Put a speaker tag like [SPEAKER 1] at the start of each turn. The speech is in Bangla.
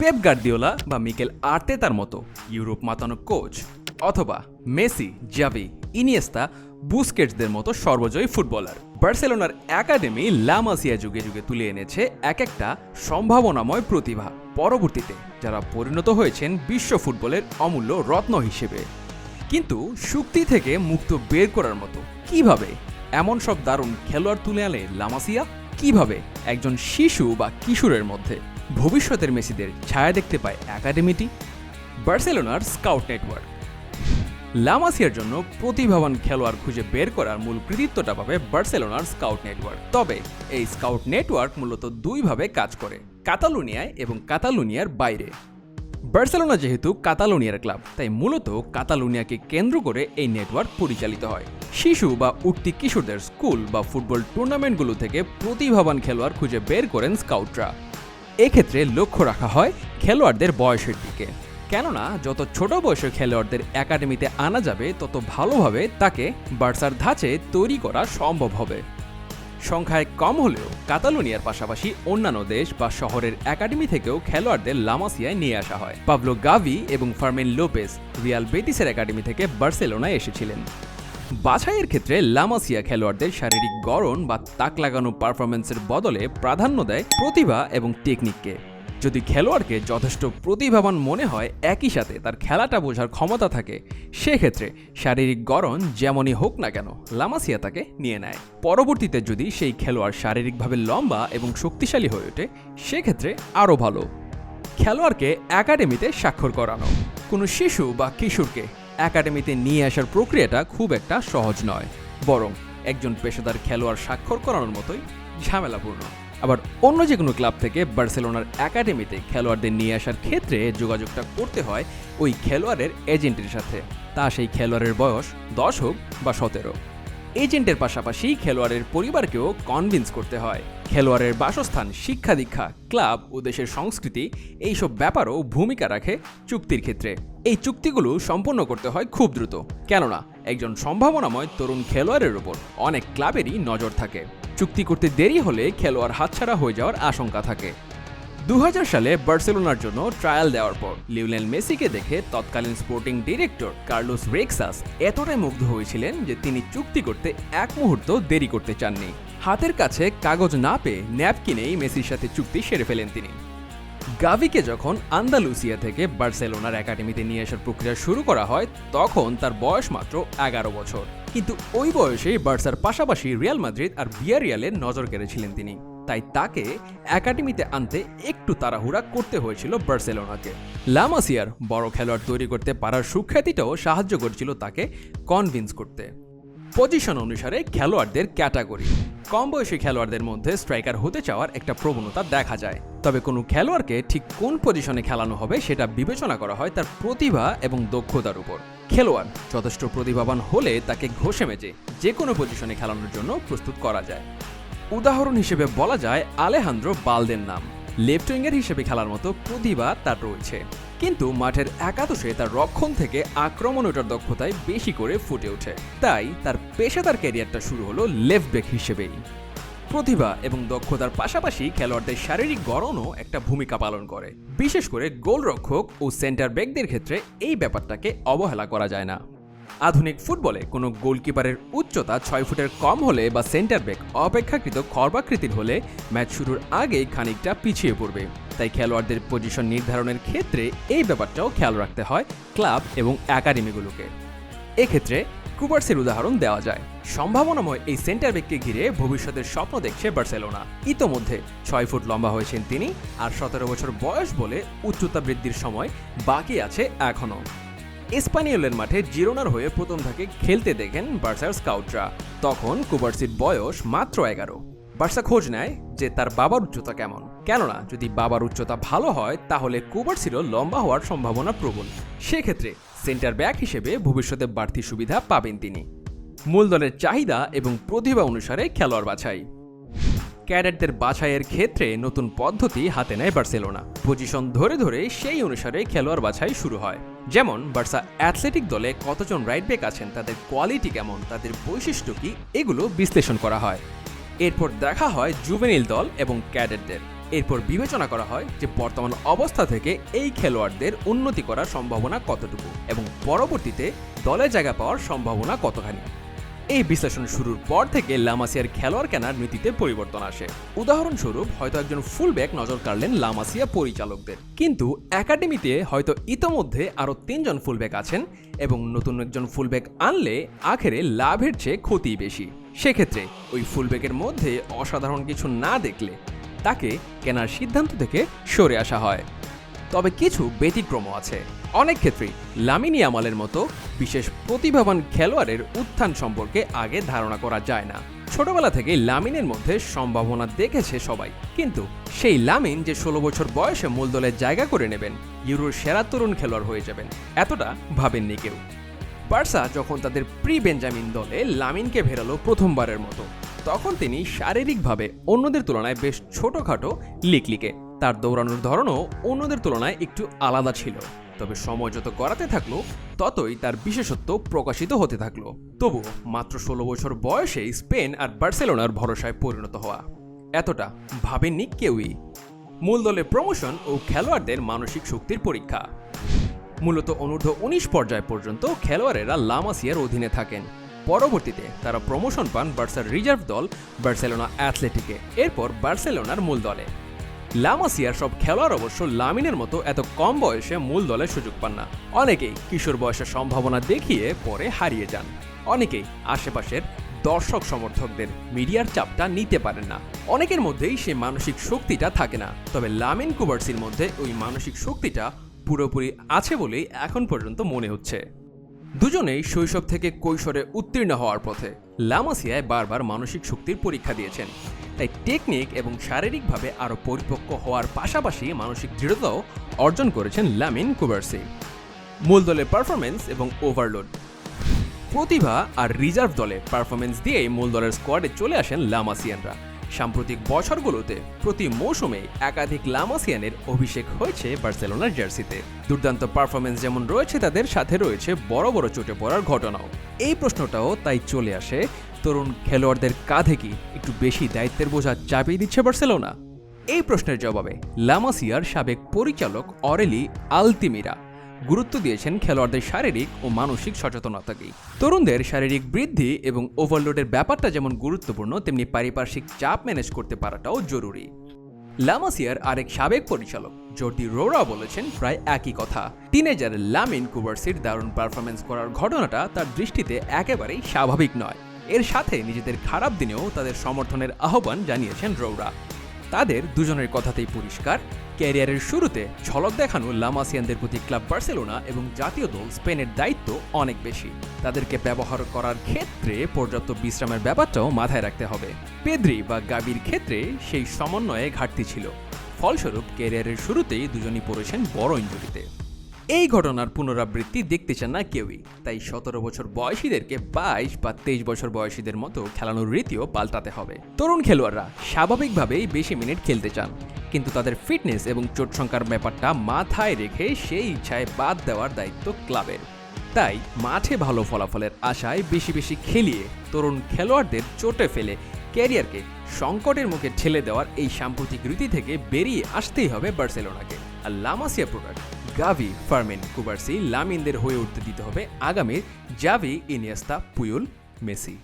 [SPEAKER 1] পেপ গার্দিওলা বা মিকেল আর্তেতার মতো ইউরোপ মাতানো কোচ অথবা মেসি জাভি ইনিয়েস্তা, বুস্কেটসদের মতো সর্বজয়ী ফুটবলার। বার্সেলোনার একাডেমি লামাসিয়া যুগে যুগে তুলে এনেছে এক একটা সম্ভাবনাময় প্রতিভা। পরবর্তীতে যারা পরিণত হয়েছেন বিশ্ব ফুটবলের অমূল্য রত্ন হিসেবে। কিন্তু শুক্তি থেকে মুক্ত বের করার মতো কীভাবে এমন সব দারুণ খেলোয়াড় তুলে আনে লামাসিয়া কীভাবে একজন শিশু বা কিশোরের মধ্যে ভবিষ্যতের মেসিদের ছায়া দেখতে পায় একাডেমিটি, বার্সেলোনার স্কাউট নেটওয়ার্ক। লামাসিয়ার জন্য প্রতিভাবান খেলোয়াড় খুঁজে বের করার মূল কৃতিত্বটা পাবে বার্সেলোনার স্কাউট নেটওয়ার্ক। তবে এই স্কাউট নেটওয়ার্ক মূলত দুইভাবে কাজ করে, কাতালুনিয়ায় এবং কাতালুনিয়ার বাইরে। বার্সেলোনা যেহেতু কাতালোনিয়ার ক্লাব, তাই মূলত কাতালুনিয়াকে কেন্দ্র করে এই নেটওয়ার্ক পরিচালিত হয়। শিশু বা উঠতি কিশোরদের স্কুল বা ফুটবল টুর্নামেন্টগুলো থেকে প্রতিভাবান খেলোয়াড় খুঁজে বের করেন স্কাউটরা। এক্ষেত্রে লক্ষ্য রাখা হয় খেলোয়াড়দের বয়সের দিকে। কেননা, যত ছোট বয়সের খেলোয়াড়দের একাডেমিতে আনা যাবে, তত ভালোভাবে তাকে বার্সার ধাঁচে তৈরি করা সম্ভব হবে। সংখ্যায় কম হলেও কাতালোনিয়ার পাশাপাশি অন্যান্য দেশ বা শহরের একাডেমি থেকেও খেলোয়াড়দের লামাসিয়ায় নিয়ে আসা হয়। পাবলো গাভি এবং ফার্মেন লোপেস রিয়াল বেটিসের একাডেমি থেকে বার্সেলোনায় এসেছিলেন। বাছাইয়ের ক্ষেত্রে লামাসিয়া খেলোয়াড়দের শারীরিক গড়ন বা তাক লাগানো পারফরমেন্সের বদলে প্রাধান্য দেয় প্রতিভা এবং টেকনিককে যদি খেলোয়াড়কে যথেষ্ট প্রতিভাবান মনে হয়, একই সাথে তার খেলাটা বোঝার ক্ষমতা থাকে, সেক্ষেত্রে শারীরিক গড়ন যেমনই হোক না কেন, লামাসিয়া তাকে নিয়ে নেয়। পরবর্তীতে যদি সেই খেলোয়াড় শারীরিকভাবে লম্বা এবং শক্তিশালী হয়ে ওঠে, সেক্ষেত্রে আরও ভালো। খেলোয়াড়কে একাডেমিতে স্বাক্ষর করানো। কোনো শিশু বা কিশোরকে একাডেমিতে নিয়ে আসার প্রক্রিয়াটা খুব একটা সহজ নয়। বরং একজন পেশাদার খেলোয়াড় স্বাক্ষর করানোর মতোই ঝামেলাপূর্ণ। আবার অন্য যে কোনো ক্লাব থেকে বার্সেলোনার একাডেমিতে খেলোয়াড়দের নিয়ে আসার ক্ষেত্রে যোগাযোগটা করতে হয় ওই খেলোয়াড়ের এজেন্টের সাথে। তা সেই খেলোয়াড়ের বয়স দশ হোক বা সতেরো। এজেন্টের পাশাপাশি খেলোয়াড়ের পরিবারকেও কনভিন্স করতে হয়। খেলোয়াড়ের বাসস্থান, শিক্ষা দীক্ষা, ক্লাব ও দেশের সংস্কৃতি এইসব ব্যাপারও ভূমিকা রাখে চুক্তির ক্ষেত্রে। এই চুক্তিগুলো সম্পন্ন করতে হয় খুব দ্রুত। কেননা, একজন সম্ভাবনাময় তরুণ খেলোয়াড়ের উপর অনেক ক্লাবেরই নজর থাকে। চুক্তি করতে দেরি হলে খেলোয়াড় হাতছাড়া হয়ে যাওয়ার আশঙ্কা থাকে। দু হাজার সালে বার্সেলোনার জন্য ট্রায়াল দেওয়ার পর লিওনেল মেসিকে দেখে তৎকালীন স্পোর্টিং ডিরেক্টর কার্লোস রেক্সাস এতটাই মুগ্ধ হয়েছিলেন যে তিনি চুক্তি করতে এক মুহূর্ত দেরি করতে চাননি। হাতের কাছে কাগজ না পেয়ে ন্যাপকিনেই মেসির সাথে চুক্তি সেরে ফেলেন তিনি। গাভিকে যখন আন্দালুসিয়া থেকে বার্সেলোনার একাডেমিতে নিয়ে আসার প্রক্রিয়া শুরু করা হয়, তখন তার বয়স মাত্র এগারো বছর। কিন্তু ওই বয়সেই বার্সার পাশাপাশি রিয়াল মাদ্রিদ আর বিয়ারিয়ালের নজর কেড়েছিলেন তিনি। তাই তাকে একাডেমিতে আনতে একটু তাড়াহুড়া করতে হয়েছিল বার্সেলোনাকে। লামাসিয়ার বড় খেলোয়াড় তৈরি করতে পারার সুখ্যাতিটাও সাহায্য করেছিল তাকে কনভিন্স করতে। পজিশন অনুসারে খেলোয়াড়দের ক্যাটাগরি। কম বয়সী খেলোয়াড়দের মধ্যে স্ট্রাইকার হতে চাওয়ার একটা প্রবণতা দেখা যায়। তবে কোনো খেলোয়াড়কে ঠিক কোন পজিশনে খেলানো হবে সেটা বিবেচনা করা হয় তার প্রতিভা এবং দক্ষতার উপর। খেলোয়াড় যথেষ্ট প্রতিভাবান হলে তাকে ঘষে মেজে যে কোনো পজিশনে খেলানোর জন্য প্রস্তুত করা যায়। উদাহরণ হিসেবে বলা যায় আলেহান্দ্রো বালদের নাম। লেফট উইঙ্গার হিসেবে খেলার মতো প্রতিভা তার রয়েছে। কিন্তু মাঠের একাদশে তার রক্ষণ থেকে আক্রমণ ওঠার দক্ষতায় বেশি করে ফুটে ওঠে। তাই তার পেশাদার ক্যারিয়ারটা শুরু হলো লেফট ব্যাক হিসেবেই। প্রতিভা এবং দক্ষতার পাশাপাশি খেলোয়াড়দের শারীরিক গড়নও একটা ভূমিকা পালন করে। বিশেষ করে গোলরক্ষক ও সেন্টার ব্যাকদের ক্ষেত্রে এই ব্যাপারটাকে অবহেলা করা যায় না। আধুনিক ফুটবলে কোনো গোলকিপারের উচ্চতা ছয় ফুটের কম হলে বা সেন্টার ব্যাক অপেক্ষাকৃত খর্বাকৃতির হলে ম্যাচ শুরুর আগেই খানিকটা পিছিয়ে পড়বে। তাই খেলোয়াড়দের পজিশন নির্ধারণের ক্ষেত্রে এই ব্যাপারটাও খেয়াল রাখতে হয় ক্লাব এবং একাডেমিগুলোকে। এক্ষেত্রে কুবার্সের উদাহরণ দেওয়া যায়। সম্ভাবনাময় এই সেন্টার ব্যাককে ঘিরে ভবিষ্যতের স্বপ্ন দেখছে বার্সেলোনা। ইতোমধ্যে ছয় ফুট লম্বা হয়েছেন তিনি আর সতেরো বছর বয়স বলে উচ্চতা বৃদ্ধির সময় বাকি আছে এখনও স্পানিয়লের মাঠে জিরোনার হয়ে প্রথম থাকে খেলতে দেখেন বার্সার স্কাউটরা। তখন কুবার্সির বয়স মাত্র এগারো। বার্সা খোঁজ নেয় যে তার বাবার উচ্চতা কেমন। কেননা, যদি বাবার উচ্চতা ভালো হয়, তাহলে কুবার্সিরও লম্বা হওয়ার সম্ভাবনা প্রবল সেক্ষেত্রে সেন্টার ব্যাক হিসেবে ভবিষ্যতে বাড়তি সুবিধা পাবেন তিনি। মূলদলের চাহিদা এবং প্রতিভা অনুসারে খেলোয়াড় বাছাই। ক্যাডেটদের বাছাইয়ের ক্ষেত্রে নতুন পদ্ধতি হাতে নেয় বার্সেলোনা। পজিশন ধরে ধরে সেই অনুসারে খেলোয়াড় বাছাই শুরু হয়। যেমন, বার্সা অ্যাথলেটিক দলে কতজন রাইট ব্যাক আছেন, তাদের কোয়ালিটি কেমন, তাদের বৈশিষ্ট্য কি, এগুলো বিশ্লেষণ করা হয়। এরপর দেখা হয় জুভেনিল দল এবং ক্যাডেটদের। এরপর বিবেচনা করা হয় যে বর্তমান অবস্থা থেকে এই খেলোয়াড়দের উন্নতি করার সম্ভাবনা কতটুকু এবং পরবর্তীতে দলে জায়গা পাওয়ার সম্ভাবনা কতখানি। এই বিশ্লেষণ শুরুর পর থেকে লামাসিয়ার খেলোয়াড় কেনার নীতিতে পরিবর্তন আসে। উদাহরণস্বরূপ, হয়তো একজন ফুলব্যাক নজর কাড়লেন লামাসিয়া পরিচালকদের। কিন্তু একাডেমিতে হয়তো ইতোমধ্যে আরও তিনজন ফুলব্যাক আছেন এবং নতুন একজন ফুলব্যাক আনলে আখেরে লাভের চেয়ে ক্ষতি বেশি। সেক্ষেত্রে ওই ফুলব্যাকের মধ্যে অসাধারণ কিছু না দেখলে তাকে কেনার সিদ্ধান্ত থেকে সরে আসা হয়। তবে কিছু ব্যতিক্রমও আছে। অনেক ক্ষেত্রেই লামিনী আমালের মতো বিশেষ প্রতিভাবান খেলোয়াড়ের উত্থান সম্পর্কে আগে ধারণা করা যায় না। ছোটবেলা থেকে লামিনের মধ্যে সম্ভাবনা দেখেছে সবাই। কিন্তু সেই লামিন যে ষোলো বছর বয়সে মূল দলে জায়গা করে নেবেন, ইউরোর সেরা তরুণ খেলোয়াড় হয়ে যাবেন, এতটা ভাবেননি কেউ। বার্সা যখন তাদের প্রি বেঞ্জামিন দলে লামিনকে ভেরালো প্রথমবারের মতো তখন তিনি শারীরিকভাবে অন্যদের তুলনায় বেশ ছোটখাটো লিকলিকে তার দৌড়ানোর ধরনও অন্যদের তুলনায় একটু আলাদা ছিল। তবে সময় যত গড়াতে থাকল, ততই তার বিশেষত্ব প্রকাশিত হতে থাকল। তবু মাত্র ষোলো বছর বয়সে স্পেন আর বার্সেলোনার ভরসায় পরিণত হওয়া। এতটা ভাবেননি কেউই। মূল দলে প্রমোশন ও খেলোয়াড়দের মানসিক শক্তির পরীক্ষা। মূলত অনূর্ধ্ব উনিশ পর্যায় পর্যন্ত খেলোয়াড়েরা লামাসিয়ার অধীনে থাকেন। পরবর্তীতে তারা প্রমোশন পান বার্সার রিজার্ভ দল বার্সেলোনা অ্যাথলেটিকে, এরপর বার্সেলোনার মূল দলে। লামাসিয়ার সব খেলোয়াড় অবশ্য লামিনের মতো এত কম বয়সে মূল দলে সুযোগ পান না। অনেকেই কিশোর বয়সের সম্ভাবনা দেখিয়ে পরে হারিয়ে যান। অনেকেই আশেপাশের দর্শক সমর্থকদের মিডিয়ার চাপটা নিতে পারেন না। অনেকের মধ্যেই সে মানসিক শক্তিটা থাকে না। তবে লামিন কুবার্সির মধ্যে ওই মানসিক শক্তিটা পুরোপুরি আছে বলেই এখন পর্যন্ত মনে হচ্ছে। দুজনেই শৈশব থেকে কৈশোরে উত্তীর্ণ হওয়ার পথে লামাসিয়ায় বারবার মানসিক শক্তির পরীক্ষা দিয়েছেন। তাই টেকনিক এবং শারীরিকভাবে আরও পরিপক্ক হওয়ার পাশাপাশি মানসিক দৃঢ়তাও অর্জন করেছেন লামিন কুবার্সি। মূল দলের পারফরমেন্স এবং ওভারলোড প্রতিভা আর রিজার্ভ দলে পারফরমেন্স দিয়েই মূল দলের স্কোয়াডে চলে আসেন লামাসিয়ানরা। সাম্প্রতিক বছরগুলোতে প্রতি মৌসুমে একাধিক লামাসিয়ানের অভিষেক হয়েছে বার্সেলোনার জার্সিতে। দুর্দান্ত পারফরমেন্স যেমন রয়েছে তাদের, সাথে রয়েছে বড় বড় চোটে পড়ার ঘটনাও। এই প্রশ্নটাও তাই চলে আসে, তরুণ খেলোয়াড়দের কাঁধে কি একটু বেশি দায়িত্বের বোঝা চাপিয়ে দিচ্ছে বার্সেলোনা? এই প্রশ্নের জবাবে লামাসিয়ার সাবেক পরিচালক অরেলি আলতিমিরা গুরুত্ব দিয়েছেন খেলোয়াড়দের শারীরিক ও মানসিক সচেতনতাকেই তরুণদের শারীরিক বৃদ্ধি এবং ওভারলোডের ব্যাপারটা যেমন গুরুত্বপূর্ণ, তেমনি পারিপার্শ্বিক চাপ ম্যানেজ করতে পারাটাও জরুরি। লামাসিয়ার আরেক সাবেক পরিচালক জর্দি রোরা বলেছেন প্রায় একই কথা। টিনেজার লামিন কুবার্সির দারুণ পারফরমেন্স করার ঘটনাটা তার দৃষ্টিতে একেবারেই স্বাভাবিক নয়। এর সাথে নিজেদের খারাপ দিনেও তাদের সমর্থনের আহ্বান জানিয়েছেন রৌরা। তাদের দুজনের কথাতেই পরিষ্কার। ক্যারিয়ারের শুরুতে ঝলক দেখানো লামাসিয়ানদের প্রতি ক্লাব বার্সেলোনা এবং জাতীয় দল স্পেনের দায়িত্ব অনেক বেশি। তাদেরকে ব্যবহার করার ক্ষেত্রে পর্যাপ্ত বিশ্রামের ব্যাপারটাও মাথায় রাখতে হবে। পেদ্রি বা গাবির ক্ষেত্রে সেই সমন্বয়ে ঘাটতি ছিল। ফলস্বরূপ ক্যারিয়ারের শুরুতেই দুজনই পড়েছেন বড় ইঞ্জুরিতে। এই ঘটনার পুনরাবৃত্তি দেখতে চান না কেউই। তাই সতেরো বছর বয়সীদেরকে বাইশ বা তেইশ বছর বয়সীদের মতো খেলানোর রীতিও পাল্টাতে হবে। তরুণ খেলোয়াড়রা স্বাভাবিকভাবেই বেশি মিনিট খেলতে চান, কিন্তু তাদের ফিটনেস এবং চোট সংখ্যার ব্যাপারটা মাথায় রেখে সেই ইচ্ছায় বাদ দেওয়ার দায়িত্ব ক্লাবের। তাই মাঠে ভালো ফলাফলের আশায় বেশি বেশি খেলিয়ে তরুণ খেলোয়াড়দের চোটে ফেলে ক্যারিয়ারকে সংকটের মুখে ঠেলে দেওয়ার এই সাম্প্রতিক রীতি থেকে বেরিয়ে আসতেই হবে বার্সেলোনাকে। আর La Masia product. Gavi Fermin Cubarsi লামিনদের হয়ে উঠতে দিতে হবে আগামীর জাভি ইনিয়াস্তা পুয়ুল মেসি।